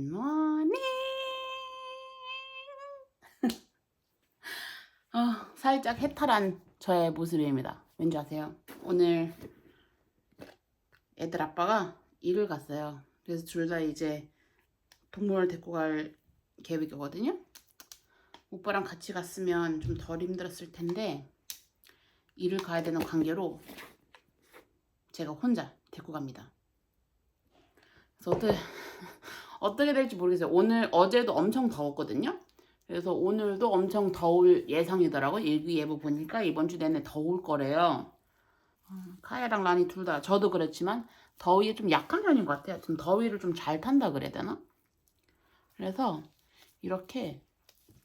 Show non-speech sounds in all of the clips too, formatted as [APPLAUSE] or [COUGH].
굿모닝. [LAUGHS] 아, 살짝 해탈한 저의 모습입니다. 왠지 아세요? 오늘 애들 아빠가 일을 갔어요. 그래서 둘 다 이제 동물을 데리고 갈 계획이거든요. 오빠랑 같이 갔으면 좀 덜 힘들었을 텐데 일을 가야 되는 관계로 제가 혼자 데리고 갑니다. 그래서 어떻게 어떻게 될지 모르겠어요. 오늘 어제도 엄청 더웠거든요. 그래서 오늘도 엄청 더울 예상이더라고요. 일기예보 보니까 이번 주 내내 더울 거래요. 음, 카야랑 라니 둘 다 저도 그렇지만 더위에 좀 약한 편인 것 같아요. 좀 더위를 좀 잘 탄다 그래야 되나? 그래서 이렇게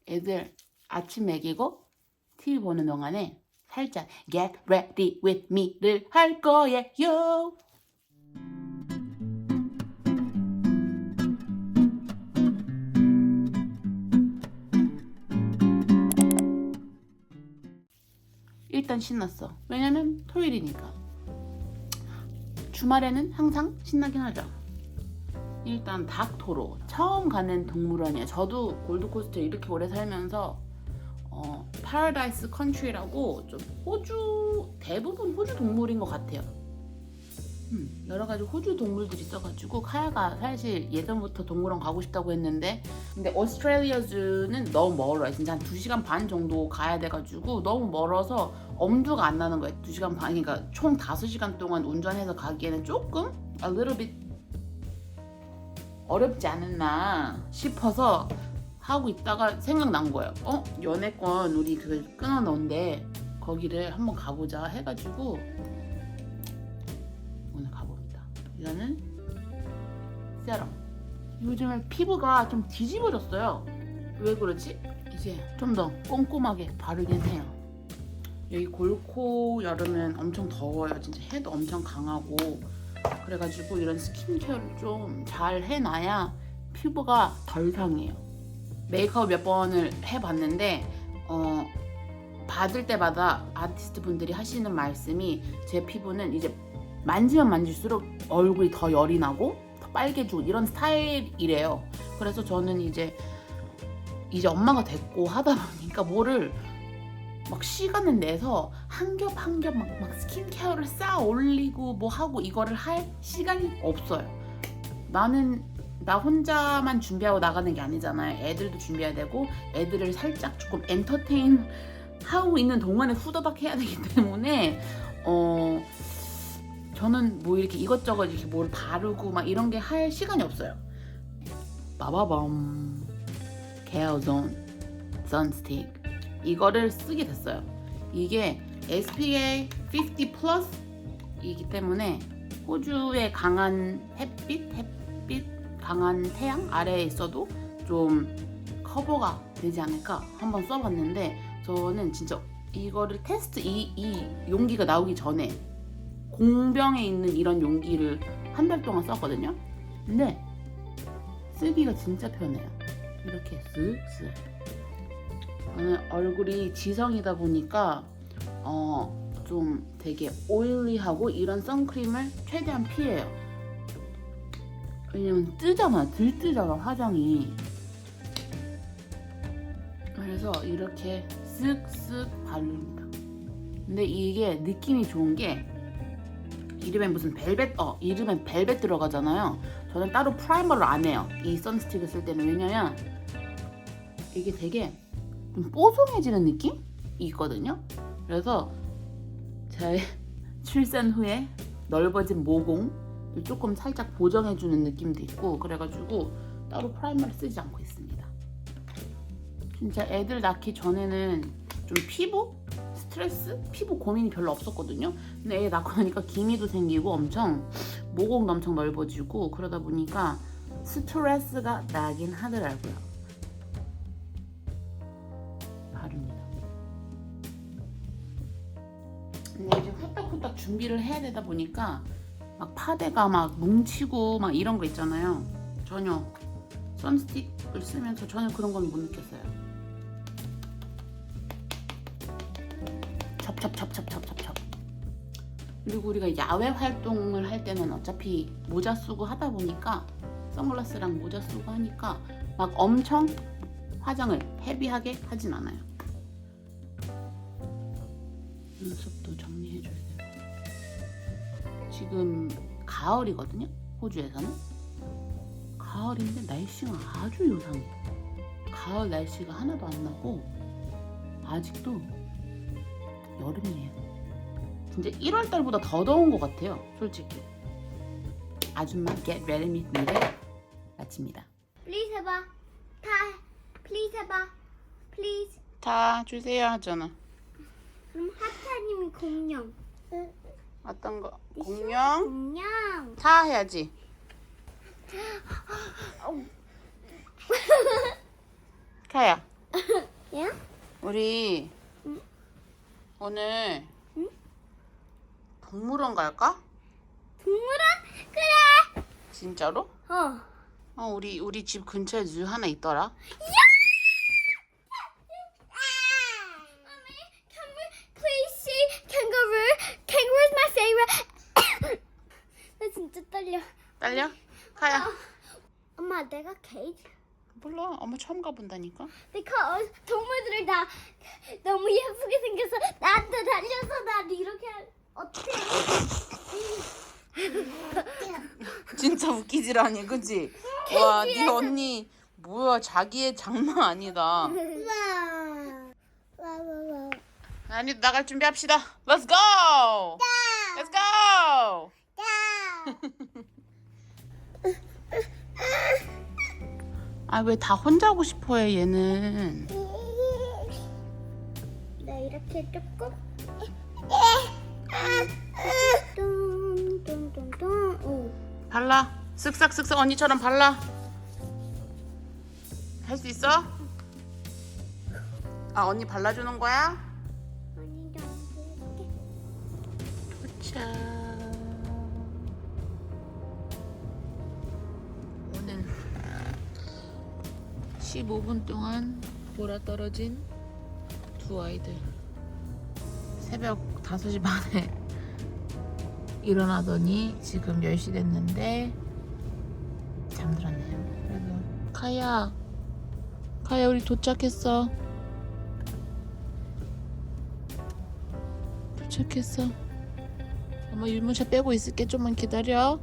애들 아침 먹이고 TV 보는 동안에 살짝 Get ready with me를 할 거예요. 일단 신났어. 왜냐면 토요일이니까. 주말에는 항상 신나긴 하죠. 일단 닥토로 처음 가는 동물원이에요. 저도 골드코스트 이렇게 오래 살면서 어, 파라다이스 컨트리라고 좀 호주 대부분 호주 동물인 것 같아요. 음, 여러 가지 호주 동물들이 있어가지고 카야가 사실 예전부터 동물원 가고 싶다고 했는데 근데 오스트레일리아 주는 너무 멀어요. 진짜 한 2시간 반 정도 가야 돼가지고 너무 멀어서 엄두가 안 나는 거예요. 2시간 반, 그러니까 총 5시간 동안 운전해서 가기에는 조금 a little bit 어렵지 않았나 싶어서 하고 있다가 생각난 거예요. 어? 연애권 우리 그걸 끊어놓은데 거기를 한번 가보자 해가지고. 이거는 세럼. 요즘에 피부가 좀 뒤집어졌어요. 왜 그러지? 이제 좀 더 꼼꼼하게 바르긴 해요. 여기 골코 여름엔 엄청 더워요. 진짜 해도 엄청 강하고 그래가지고 이런 스킨케어를 좀 잘 해놔야 피부가 덜 상해요. 메이크업 몇 번을 해봤는데 어, 받을 때마다 아티스트 분들이 하시는 말씀이 제 피부는 이제 만지면 만질수록 얼굴이 더 열이 나고 더 빨개지고 이런 스타일이래요. 그래서 저는 이제 이제 엄마가 됐고 하다 보니까 뭐를 막 시간을 내서 한 겹 한 겹 막 막 스킨케어를 쌓아 올리고 뭐 하고 이거를 할 시간이 없어요. 나는 나 혼자만 준비하고 나가는 게 아니잖아요. 애들도 준비해야 되고 애들을 살짝 조금 엔터테인 하고 있는 동안에 후다닥 해야 되기 때문에 어 저는 뭐 이렇게 이것저것 이렇게 뭘 바르고 막 이런 게 할 시간이 없어요. 빠바밤 케어존 선스틱 이거를 쓰게 됐어요. 이게 SPA 50 플러스이기 때문에 호주의 강한 햇빛, 햇빛, 강한 태양 아래에 있어도 좀 커버가 되지 않을까 한번 써봤는데 저는 진짜 이거를 테스트 이, 이 용기가 나오기 전에 공병에 있는 이런 용기를 한 달 동안 썼거든요. 근데 쓰기가 진짜 편해요. 이렇게 쓱쓱. 저는 얼굴이 지성이다 보니까 어 좀 되게 오일리하고 이런 선크림을 최대한 피해요. 왜냐면 뜨잖아, 들뜨잖아 화장이. 그래서 이렇게 쓱쓱 바릅니다. 근데 이게 느낌이 좋은 게 이름에 무슨 벨벳 어 이름에 벨벳 들어가잖아요. 저는 따로 프라이머를 안 해요. 이 선스틱을 쓸 때는 왜냐면 이게 되게 좀 뽀송해지는 느낌이 있거든요. 그래서 제 [LAUGHS] 출산 후에 넓어진 모공을 조금 살짝 보정해주는 느낌도 있고 그래가지고 따로 프라이머를 쓰지 않고 있습니다. 진짜 애들 낳기 전에는 좀 피부 스트레스, 피부 고민이 별로 없었거든요. 근데 애 낳고 나니까 기미도 생기고 엄청 모공도 엄청 넓어지고 그러다 보니까 스트레스가 나긴 하더라고요. 바릅니다. 근데 이제 후딱후딱 준비를 해야 되다 보니까 막 파데가 막 뭉치고 막 이런 거 있잖아요. 전혀 선스틱을 쓰면서 전혀 그런 건 못 느꼈어요. 첩첩첩첩첩첩첩. 그리고 우리가 야외 활동을 할 때는 어차피 모자 쓰고 하다 보니까 선글라스랑 모자 쓰고 하니까 막 엄청 화장을 헤비하게 하진 않아요. 눈썹도 정리해줘야 되고 지금 가을이거든요. 호주에서는 가을인데 날씨가 아주 요상해. 가을 날씨가 하나도 안 나고 아직도 여름이에요. 진짜 1월 달보다 더 더운 것 같아요. 솔직히. 아줌마 Get Ready With Me를 마칩니다. Please 해봐. 다 Please 해봐. Please. 다 주세요 하잖아. 그럼 하타님이 공룡. 어떤 거? 공룡? 공룡. 다 해야지. [LAUGHS] 카야, 야? 우리 응? 오늘 응? 동물원 갈까? 동물원? 그래. 진짜로? 어. 어, 우리 우리 집 근처에 zoo 하나 있더라. Mommy, can we please see kangaroo? Kangaroo is my favorite. 나 진짜 떨려. 딸려? 카야. 엄마, 내가 케이지? 몰라. 엄마 처음 가본다니까. Because 동물들을 다 너무 예쁘게 생겨서 나한테 달려서 난 이렇게 할... 어떻게? [LAUGHS] 진짜 웃기질 않니, 그지? 와, 네 언니 뭐야? 자기의 장난 아니다. 와. 와, 와, 와. 아니 나갈 준비합시다. Let's go. Let's go. [LAUGHS] 아 왜 다 혼자 하고 싶어해 얘는? 나 이렇게 조금 오. 발라. 쓱싹쓱싹 언니처럼 발라. 할 수 있어? 아 언니 발라주는 거야? 언니 좀 이렇게. 자. 오 15분 동안 보라 떨어진 두 아이들. 새벽 5시 반에 [LAUGHS] 일어나더니 지금 10시 됐는데 잠들었네요. 그래도 카야, 카야 우리 도착했어. 도착했어. 엄마 유모차 빼고 있을게 좀만 기다려.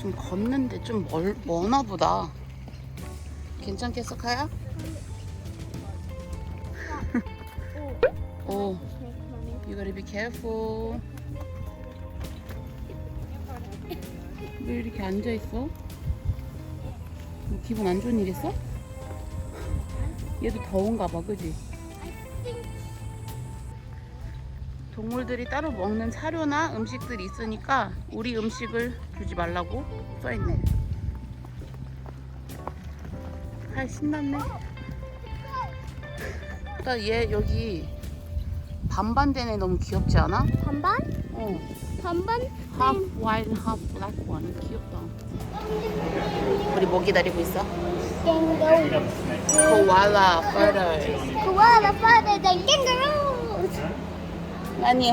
좀 걷는데 좀 멀, 머나 보다. 괜찮겠어, 카야? 오. 오, you gotta be careful. 왜 이렇게 앉아 있어? 뭐 기분 안 좋은 일 있어? 얘도 더운가 봐, 그지? 동물들이 따로 먹는 사료나 음식들이 있으니까 우리 음식을 주지 말라고 써있네. 아 신났네. 나얘 여기 반반 된애 너무 귀엽지 않아? 반반? 어. 반반? half white, half black one. 귀엽다. 우리 뭐 기다리고 있어? 캥거루. koala photos. 코알라 파더 된 캥거루. 아니.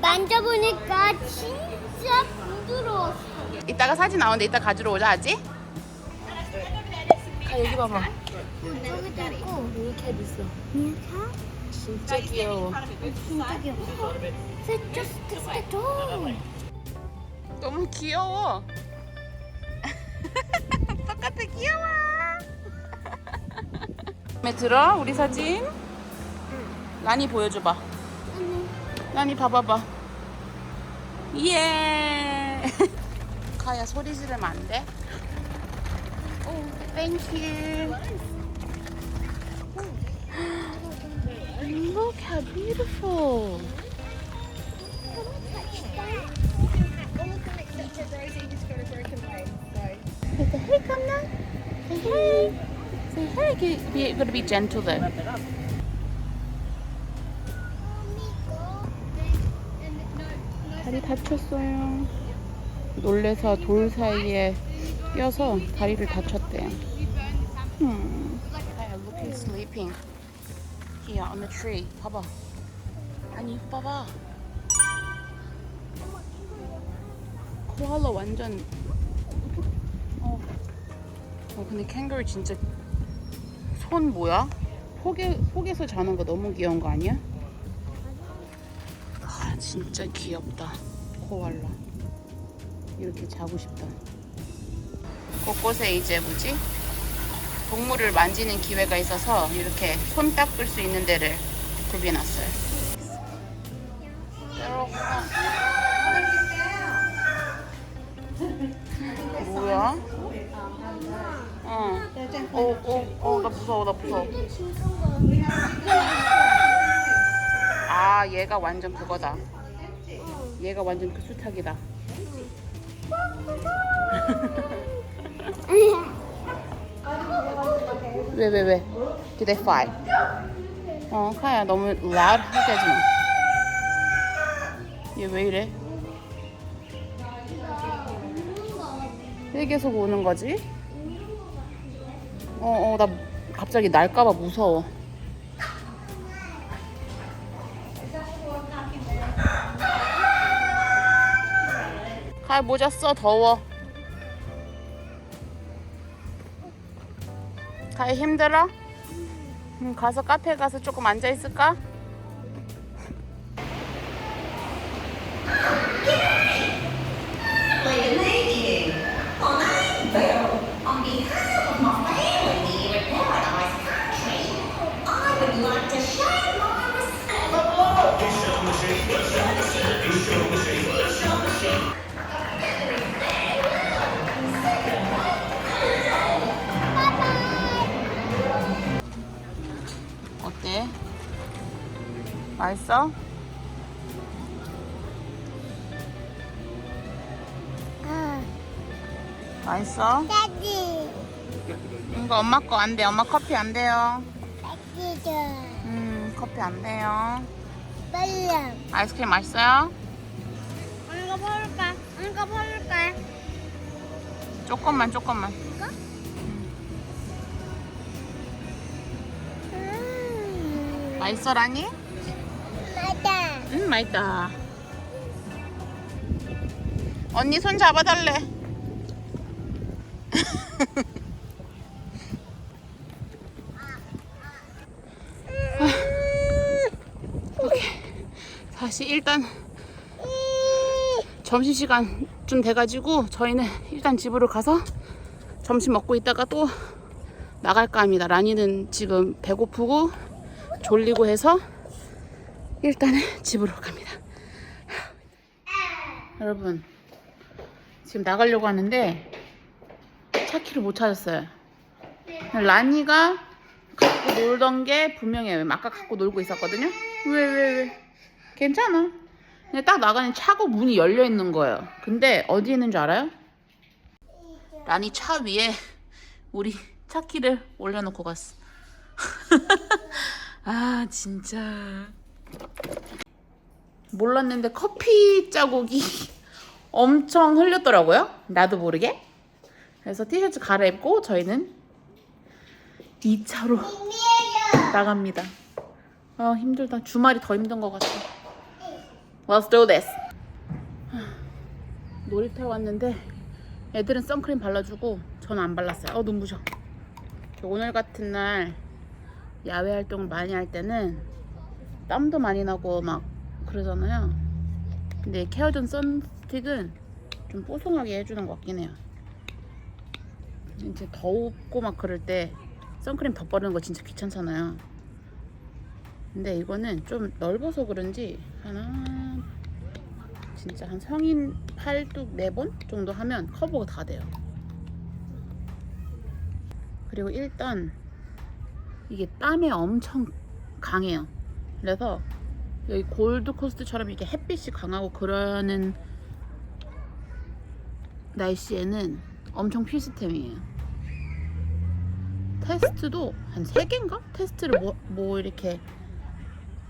만져보니까 진짜 부드러웠어. 이따가 사진 나오는데 이따 가지러 오자 하지? 가 여기 봐봐. 여기도 있고. 미니캣 있어. 미카? 진짜 귀여워. 진짜 귀여워. 세초스트 세초. 너무 귀여워. [LAUGHS] 똑같아 귀여워. 마음에 들어? 우리 사진? 라니 보여줘봐. 라니 봐봐봐. 예. 카야 소리 지르면 안 돼? 오, 땡큐. Look how beautiful. Hey, come now. Say hey. Say hey. Be, gotta be gentle though. 다리 다쳤어요. 놀래서 돌 사이에 껴서 다리를 다쳤대요. 음. Look, he's sleeping. here on the tree. 봐봐. 아니 봐봐. 코알라 완전. 어. 어 근데 캥거루 진짜 손 뭐야? 폭에 폭에서 자는 거 너무 귀여운 거 아니야? 아 진짜 귀엽다. 코알라. 이렇게 자고 싶다. 곳곳에 이제 뭐지? 동물을 만지는 기회가 있어서 이렇게 손 닦을 수 있는 데를 구비해놨어요. 뭐야? 어. 어, 어, 어, 나 무서워, 나 무서워. 아, 얘가 완전 그거다. 얘가 완전 그 수탉이다. [LAUGHS] 왜, 왜, 왜? Did they fight? 어, 카야 너무 loud 하게 하지 마. 얘 왜 이래? 왜 계속 오는 거지? 어, 어, 나 갑자기 날까봐 무서워. 카야 모자 써, 더워. 가야 힘들어? 음, 가서 카페 가서 조금 앉아 있을까? 있어? 맛있어? Daddy. 이거 엄마 거 안 돼. 엄마 커피 안 돼요. Daddy. 음, 커피 안 돼요. 빨리. 아이스크림 맛있어요? 이거 버릴까? 이거 버릴까? 조금만, 조금만. 음. 맛있어, 라니? 맞아. 음, 맛있다. 언니 손 잡아달래. 오케이. 다시 일단 점심시간 좀 돼가지고 저희는 일단 집으로 가서 점심 먹고 있다가 또 나갈까 합니다. 라니는 지금 배고프고 졸리고 해서 일단은 집으로 갑니다. 여러분 지금 나가려고 하는데 차키를 못 찾았어요. 라니가 갖고 놀던 게 분명해요. 아까 갖고 놀고 있었거든요. 왜 왜 왜, 괜찮아. 근데 딱 나가니 차고 문이 열려 있는 거예요. 근데 어디 있는 줄 알아요? 라니 차 위에 우리 차키를 올려놓고 갔어. [LAUGHS] 아 진짜. 몰랐는데 커피 자국이 [LAUGHS] 엄청 흘렸더라고요. 나도 모르게. 그래서 티셔츠 갈아입고 저희는 2차로 나갑니다. 아 힘들다. 주말이 더 힘든 것 같아. Let's do this. 놀이터 왔는데 애들은 선크림 발라주고 저는 안 발랐어요. 어 눈부셔. 오늘 같은 날 야외 활동을 많이 할 때는 땀도 많이 나고 막 그러잖아요. 근데 케어존 선스틱은 좀 뽀송하게 해주는 것 같긴 해요. 이제 덥고 막 그럴 때 선크림 덧바르는 거 진짜 귀찮잖아요. 근데 이거는 좀 넓어서 그런지 하나 진짜 한 성인 팔뚝 네번 정도 하면 커버가 다 돼요. 그리고 일단 이게 땀에 엄청 강해요. 그래서 여기 골드 코스트처럼 이렇게 햇빛이 강하고 그러는 날씨에는 엄청 필수템이에요. 테스트도 한 3개인가? 테스트를 뭐, 뭐 이렇게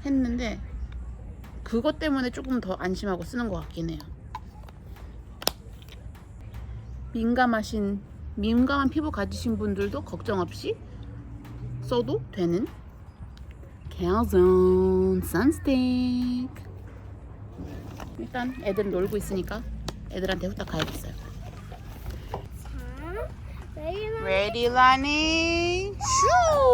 했는데 그것 때문에 조금 더 안심하고 쓰는 것 같긴 해요. 민감하신 민감한 피부 가지신 분들도 걱정 없이 써도 되는 calzone sunstick. 일단 애들 놀고 있으니까 애들한테 후딱 가야겠어요. 자, Ready, Lani? 슈!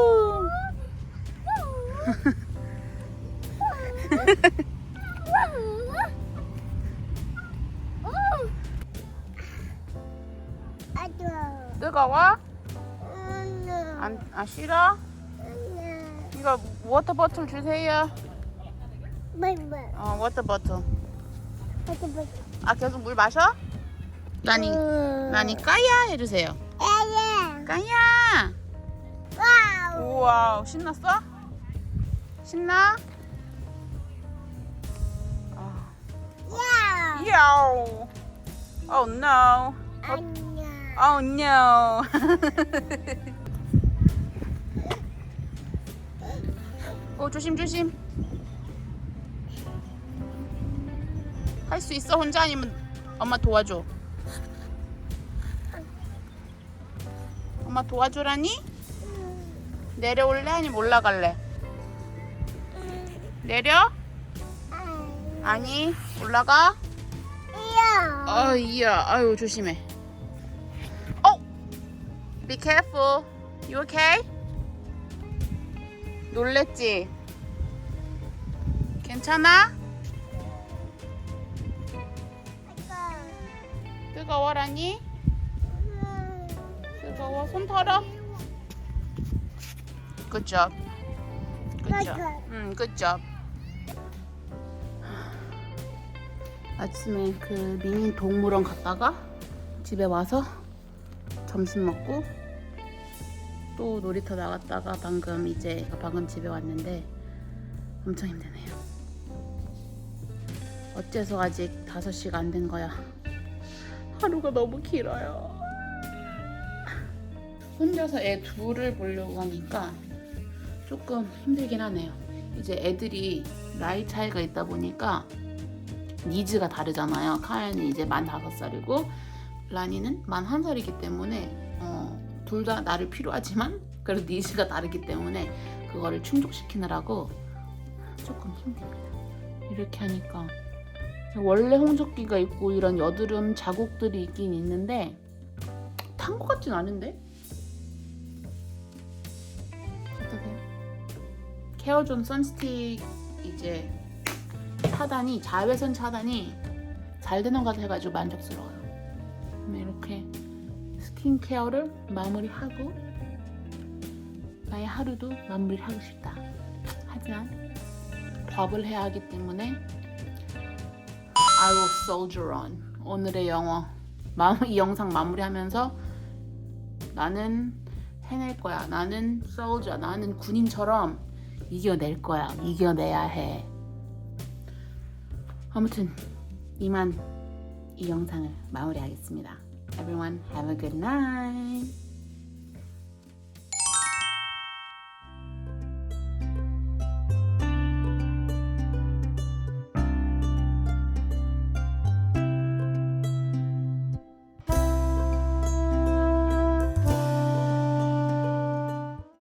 워터 버틀 주세요. 어 워터 버틀. 아 계속 물 마셔? 라니 라니 까야 해주세요. 까야. 우와 신났어? 신나? 아, 야오. Oh no. Oh no. [LAUGHS] 오 조심 조심. 할 수 있어 혼자 아니면 엄마 도와줘. 엄마 도와줘라니? 내려올래 아니면 올라갈래? 내려? 아니 올라가? 어 이야 아유 조심해. 어 Be careful. You okay? 놀랬지? 괜찮아? 뜨거워라니? 뜨거워 손 털어. Good job. 응, job. 아침에 그 미니 동물원 갔다가 집에 와서 점심 먹고 또 놀이터 나갔다가 방금 이제 방금 집에 왔는데 엄청 힘드네요. 어째서 아직 5시가 안 된 거야. 하루가 너무 길어요. 혼자서 애 둘을 보려고 하니까 조금 힘들긴 하네요. 이제 애들이 나이 차이가 있다 보니까 니즈가 다르잖아요. 카야는 이제 만 다섯 살이고 라니는 만 한 살이기 때문에 어, 둘 다 나를 필요하지만 그래도 니즈가 다르기 때문에 그거를 충족시키느라고 조금 힘듭니다. 이렇게 하니까 원래 홍조기가 있고 이런 여드름 자국들이 있긴 있는데 탄 것 같진 않은데? 어떡해? 케어존 선스틱 이제 차단이 자외선 차단이 잘 되는 것 같아가지고 만족스러워요. 이렇게 스킨케어를 마무리하고 나의 하루도 마무리하고 싶다. 하지만 밥을 해야 하기 때문에 I will soldier on. 오늘의 영어 마, 이 영상 마무리하면서 나는 해낼 거야. 나는 soldier. 나는 군인처럼 이겨낼 거야. 이겨내야 해. 아무튼 이만 이 영상을 마무리하겠습니다. Everyone have a good night.